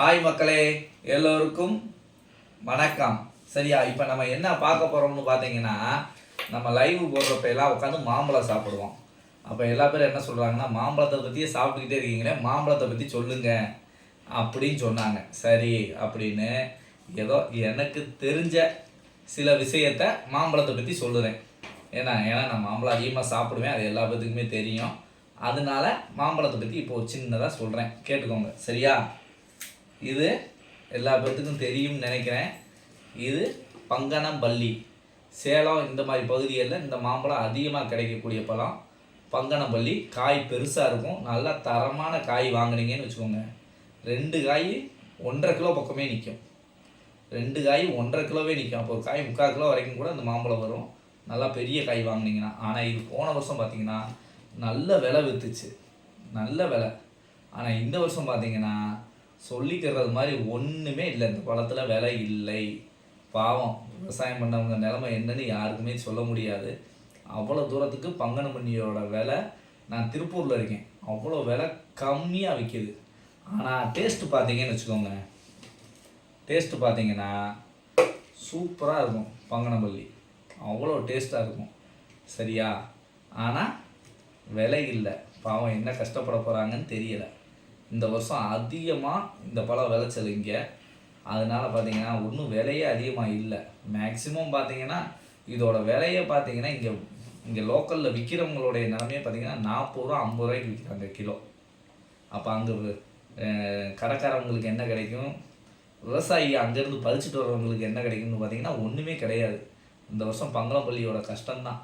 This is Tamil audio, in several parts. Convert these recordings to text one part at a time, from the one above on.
ஹாய் மக்களே எல்லோருக்கும் வணக்கம். சரியா இப்போ நம்ம என்ன பார்க்க போகிறோம்னு பார்த்தீங்கன்னா நம்ம லைவ் போடுறப்ப எல்லாம் உட்காந்து மாம்பழம் சாப்பிடுவோம். அப்போ எல்லா பேரும் என்ன சொல்கிறாங்கன்னா மாம்பழத்தை பற்றியே சாப்பிட்டுக்கிட்டே இருக்கீங்களே மாம்பழத்தை பற்றி சொல்லுங்க அப்படின்னு சொன்னாங்க. சரி அப்படின்னு ஏதோ எனக்கு தெரிஞ்ச சில விஷயத்த மாம்பழத்தை பற்றி சொல்லுறேன். ஏன்னா ஏன்னா நான் மாம்பழம் அதிகமாக சாப்பிடுவேன் அது எல்லா பேத்துக்குமே தெரியும். அதனால மாம்பழத்தை பற்றி இப்போ சின்னதாக சொல்கிறேன் கேட்டுக்கோங்க. சரியா? இது எல்லா பேர்த்துக்கும் தெரியும்னு நினைக்கிறேன். இது பங்கனம்பள்ளி. சேலம் இந்த மாதிரி பகுதிகளில் இந்த மாம்பழம் அதிகமாக கிடைக்கக்கூடிய பழம். பங்கனப்பள்ளி காய் பெருசாக இருக்கும். நல்லா தரமான காய் வாங்குனீங்கன்னு வச்சுக்கோங்க. ரெண்டு காய் ஒன்றரை கிலோ பக்கமே நிற்கும் ரெண்டு காய் ஒன்றரை கிலோவே நிற்கும் அப்போ ஒரு காய் முக்கால் கிலோ வரைக்கும் கூட இந்த மாம்பழம் வரும். நல்லா பெரிய காய் வாங்குனீங்கன்னா. ஆனால் இது போன வருஷம் பார்த்தீங்கன்னா நல்ல விலை விற்றுச்சு நல்ல விலை. ஆனால் இந்த வருஷம் பார்த்தீங்கன்னா சொல்லிக்கிறது மாதிரி ஒன்றுமே இல்லை. இந்த பழத்தில் விலை இல்லை. பாவம். விவசாயம் பண்ணவங்க நிலமை என்னன்னு யாருக்குமே சொல்ல முடியாது. அவ்வளோ தூரத்துக்கு பங்கனமணியோட விலை நான் திருப்பூரில் இருக்கேன். அவ்வளோ விலை கம்மியாக விற்கிது ஆனால் டேஸ்ட்டு பார்த்தீங்கன்னு வச்சுக்கோங்க. டேஸ்ட்டு பார்த்தீங்கன்னா சூப்பராக இருக்கும் பங்கனப்பள்ளி அவ்வளோ டேஸ்ட்டாக இருக்கும். சரியா? ஆனால் விலை இல்லை. பாவம் என்ன கஷ்டப்பட போகிறாங்கன்னு தெரியலை. இந்த வருஷம் அதிகமாக இந்த பழம் விளைச்சல் இங்கே. அதனால் பார்த்தீங்கன்னா ஒன்றும் விலையே அதிகமாக இல்லை. மேக்ஸிமம் பார்த்தீங்கன்னா இதோட விலையை பார்த்தீங்கன்னா இங்கே இங்கே லோக்கலில் விற்கிறவங்களுடைய நிலமையே பார்த்தீங்கன்னா நாற்பது ரூபா ஐம்பது ரூபாய்க்கு விற்கிறாங்க கிலோ. அப்போ அங்கே கடைக்காரவங்களுக்கு என்ன கிடைக்கும்? விவசாயி அங்கேருந்து பறிச்சுட்டு வரவங்களுக்கு என்ன கிடைக்கும்னு பார்த்தீங்கன்னா ஒன்றுமே கிடையாது. இந்த வருஷம் பங்களப்பள்ளியோட கஷ்டம்தான்.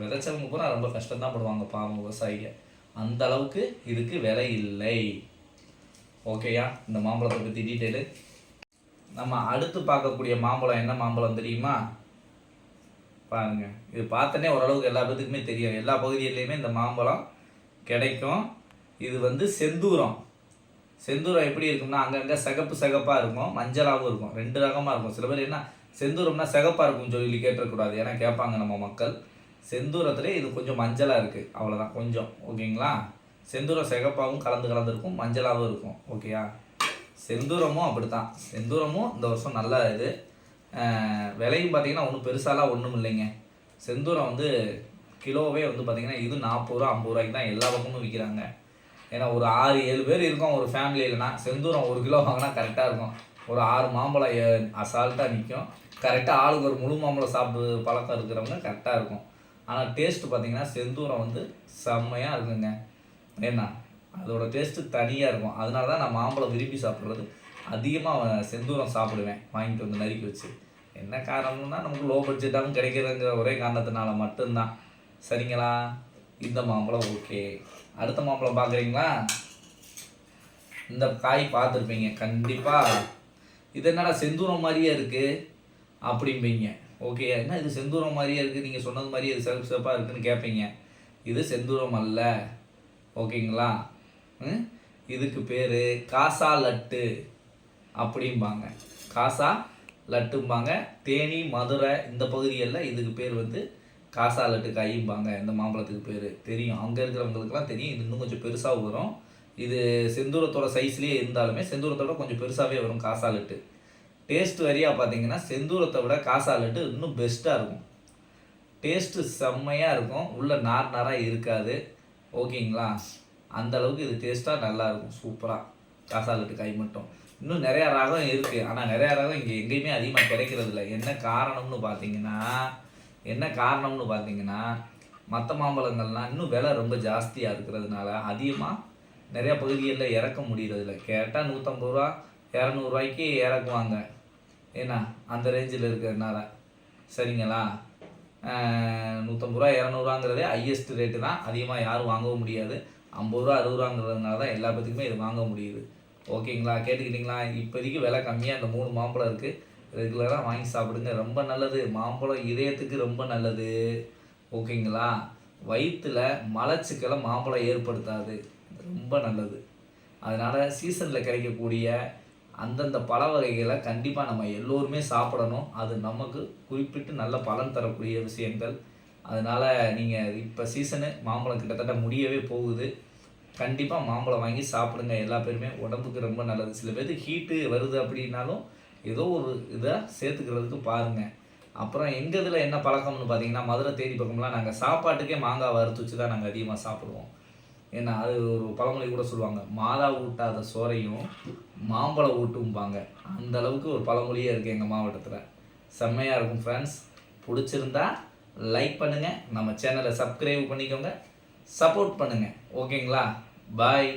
விதைச்சவங்க பூரா ரொம்ப கஷ்டம்தான் படுவாங்க பாவம் விவசாயிங்க. அந்த அளவுக்கு இதுக்கு விலை இல்லை. ஓகேயா இந்த மாம்பழத்தை பற்றி டீட்டெயிலு நம்ம அடுத்து பார்க்கக்கூடிய மாம்பழம் என்ன மாம்பழம் தெரியுமா? பாருங்க. இது பார்த்தனே ஓரளவுக்கு எல்லா பேத்துக்குமே தெரியும். எல்லா பகுதியிலையுமே இந்த மாம்பழம் கிடைக்கும். இது வந்து செந்தூரம். செந்தூரம் எப்படி இருக்கும்னா அங்கங்கே சிகப்பு சிகப்பாக இருக்கும். மஞ்சளாகவும் இருக்கும். ரெண்டு ரகமாக இருக்கும். சில பேர் என்ன செந்தூரம்னா சிகப்பாக இருக்கும்னு சொல்லி கேட்டக்கூடாது ஏன்னா கேட்பாங்க நம்ம மக்கள். செந்தூரத்துலேயே இது கொஞ்சம் மஞ்சளாக இருக்குது அவ்வளோதான் கொஞ்சம். ஓகேங்களா செந்தூரம் சிகப்பாகவும் கலந்து கலந்துருக்கும் மஞ்சளாகவும் இருக்கும் ஓகேயா செந்தூரமும் அப்படி தான் செந்தூரமும் இந்த வருஷம் நல்ல இது. விலையும் பார்த்தீங்கன்னா ஒன்றும் பெருசாலாம் ஒன்றும் இல்லைங்க. செந்தூரம் வந்து கிலோவே வந்து பார்த்திங்கன்னா இது நாற்பது ரூபா ஐம்பது ரூபாய்க்கு தான் எல்லா பக்கமும் விற்கிறாங்க. ஏன்னா ஒரு ஆறு ஏழு பேர் இருக்கோம் ஒரு ஃபேமிலியிலனா செந்தூரம் ஒரு கிலோ வாங்கினா கரெக்டாக இருக்கும். ஒரு ஆறு மாம்பழம் அசால்ட்டாக நிற்கும் கரெக்டாக ஆளுக்கு ஒரு முழு மாம்பழம் சாப்பிட்டு பழக்கம் இருக்கிறவங்க கரெக்டாக இருக்கும். ஆனால் டேஸ்ட்டு பார்த்தீங்கன்னா செந்தூரம் வந்து செம்மையாக இருக்குங்க. ஏன்னா அதோட டேஸ்ட்டு தனியாக இருக்கும். அதனால தான் நான் மாம்பழம் விரும்பி சாப்பிட்றது. அதிகமாக செந்தூரம் சாப்பிடுவேன். வாங்கிட்டு வந்து நறுக்கி வச்சு. என்ன காரணம்னா நமக்கு லோ பட்ஜெட்டாகவும் கிடைக்கிறதுங்கிற ஒரே காரணத்தினால மட்டும்தான். சரிங்களா? இந்த மாம்பழம் ஓகே அடுத்த மாம்பழம் பார்க்குறீங்களா? இந்த காய் பார்த்துருப்பீங்க. கண்டிப்பாக இது என்னடா செந்தூரம் மாதிரியே இருக்குது அப்படிம்பீங்க. ஓகே என்ன இது செந்தூரம் மாதிரியே இருக்குது நீங்கள் சொன்னது மாதிரியே இது சிறப்பு சிறப்பாக இருக்குதுன்னு கேட்பீங்க இது செந்தூரம் அல்ல. ஓகேங்களா? ம்? இதுக்கு பேர் காசா லட்டு அப்படிம்பாங்க. காசா லட்டும்பாங்க. தேனி மதுரை இந்த பகுதிகளில் இதுக்கு பேர் வந்து காசா லட்டு காயும்பாங்க. இந்த மாம்பழத்துக்கு பேர். தெரியும். அங்கே இருக்கிறவங்களுக்குலாம் தெரியும். இது இன்னும் கொஞ்சம் பெருசாக வரும். இது செந்தூரத்தோட சைஸ்லேயே இருந்தாலுமே செந்தூரத்தோட கொஞ்சம் பெருசாகவே வரும் காசா லட்டு. டேஸ்ட் வரியாக பார்த்தீங்கன்னா செந்தூரத்தை விட காசா லட்டு இன்னும் பெஸ்ட்டாக இருக்கும். டேஸ்ட்டு செம்மையாக இருக்கும். உள்ள நார் நாராக இருக்காது. ஓகேங்களா? அந்த அளவுக்கு இது டேஸ்ட்டாக நல்லாயிருக்கும் சூப்பராக காசாலட்டு காய் மட்டும். இன்னும் நிறையா ரகம் இருக்குது ஆனால் நிறையா ரகம் இங்கே எங்கேயுமே அதிகமாக கிடைக்கிறது இல்லை என்ன காரணம்னு பார்த்தீங்கன்னா என்ன காரணம்னு பார்த்தீங்கன்னா மற்ற மாம்பழங்கள்லாம் இன்னும் விலை ரொம்ப ஜாஸ்தியாக இருக்கிறதுனால அதிகமாக நிறையா பகுதிகளில் இறக்க முடியறதில்ல. கேட்டால் நூற்றம்பது ரூபா இரநூறுவாய்க்கு இறக்குவாங்க. ஏன்னா அந்த ரேஞ்சில் இருக்கிறதுனால. சரிங்களா? நூற்றம்பது ரூபா இரநூறுவாங்கிறதே ஹையஸ்ட் ரேட்டு தான். அதிகமாக யாரும் வாங்கவும் முடியாது. ஐம்பது ரூபா அறுபது ரூபாங்கிறதுனால தான் எல்லா பேத்துக்குமே இது வாங்க முடியுது. ஓகேங்களா? கேட்டுக்கிட்டிங்களா? இப்போதைக்கு விலை கம்மியாக இந்த மூணு மாம்பழம் இருக்குது ரெகுலராக வாங்கி சாப்பிடுங்க. ரொம்ப நல்லது. மாம்பழம் இதயத்துக்கு ரொம்ப நல்லது. ஓகேங்களா? வயிற்றில் மலச்சிக்கலை மாம்பழம் ஏற்படுத்தாது. ரொம்ப நல்லது. அதனால் சீசனில் கிடைக்கக்கூடிய அந்தந்த பழ வகைகளை கண்டிப்பாக நம்ம எல்லோருமே சாப்பிடணும். அது நமக்கு குறிப்பிட்டு நல்ல பலன் தரக்கூடிய விஷயங்கள். அதனால் நீங்கள் இப்போ சீசனு மாம்பழம் கிட்டத்தட்ட முடியவே போகுது. கண்டிப்பாக மாம்பழம் வாங்கி சாப்பிடுங்க. எல்லா பேருமே உடம்புக்கு ரொம்ப நல்லது. சில பேருக்கு ஹீட்டு வருது அப்படின்னாலும் ஏதோ ஒரு இதை சேர்த்துக்கிறதுக்கு பாருங்கள் அப்புறம் எங்கள் இதில் என்ன பழக்கம்னு பார்த்தீங்கன்னா மதுரை தேடி பக்கம்லாம் நாங்கள் சாப்பாட்டுக்கே மாங்காய் வறுத்து வச்சு தான் நாங்கள் அதிகமாக சாப்பிடுவோம். ஏன்னா அது ஒரு பழமொழி கூட சொல்லுவாங்க. மாதா ஊட்டாத சோறையும் மாம்பழம் ஊட்டும்பாங்க. அந்த அளவுக்கு ஒரு பழமொழியே இருக்குது எங்கள் மாவட்டத்தில். செம்மையாக இருக்கும் ஃப்ரெண்ட்ஸ் பிடிச்சிருந்தா லைக் பண்ணுங்கள் நம்ம சேனலை சப்ஸ்கிரைப் பண்ணிக்கோங்க. சப்போர்ட் பண்ணுங்கள் ஓகேங்களா பாய்